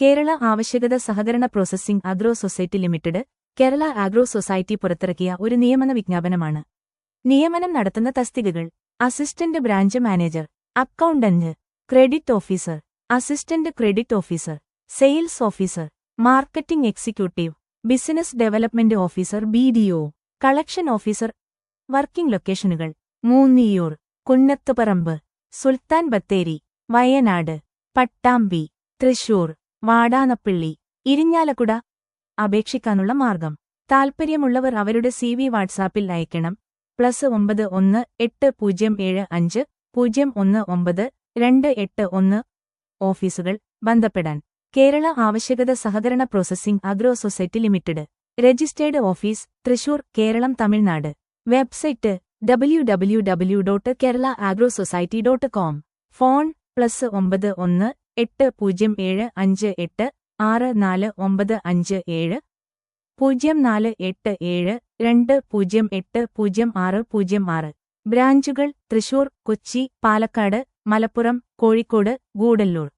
കേരള ആവശ്യകത സഹകരണ processing agro society limited Kerala agro society പുറത്തിറക്കിയ ഒരു നിയമന വിജ്ഞാപനമാണ്. നിയമനം നടത്തുന്ന തസ്തികകൾ assistant branch manager accountant credit officer assistant credit officer sales officer marketing executive business development officer B collection officer working ലൊക്കേഷനുകൾ മൂന്നിയൂർ കുന്നത്തുപറമ്പ് സുൽത്താൻ ബത്തേരി വയനാട് പട്ടാമ്പി തൃശൂർ വാടാനപ്പിള്ളി ഇരിഞ്ഞാലക്കുട അപേക്ഷിക്കാനുള്ള മാർഗം. താൽപ്പര്യമുള്ളവർ അവരുടെ സി വി വാട്സാപ്പിൽ അയക്കണം പ്ലസ് ഒമ്പത് ഒന്ന് എട്ട് പൂജ്യം ഏഴ് അഞ്ച് പൂജ്യം ഒന്ന് ഒമ്പത് രണ്ട് എട്ട് ഒന്ന്. ഓഫീസുകൾ ബന്ധപ്പെടാൻ. കേരള ആവശ്യകത സഹകരണ processing agro society limited. Registered office Thrissur Keralam Tamil Nadu. Website W W W dot Kerala agro society dot com. Phone plus ഒമ്പത് ഒന്ന് എട്ട് പൂജ്യം ഏഴ് അഞ്ച് എട്ട് ആറ് നാല് ഒമ്പത് അഞ്ച് ഏഴ് പൂജ്യം നാല് എട്ട് ഏഴ് രണ്ട് പൂജ്യം എട്ട് പൂജ്യം ആറ് പൂജ്യം ആറ് ബ്രാഞ്ചുകൾ തൃശൂർ കൊച്ചി പാലക്കാട് മലപ്പുറം കോഴിക്കോട് ഗൂഡല്ലൂർ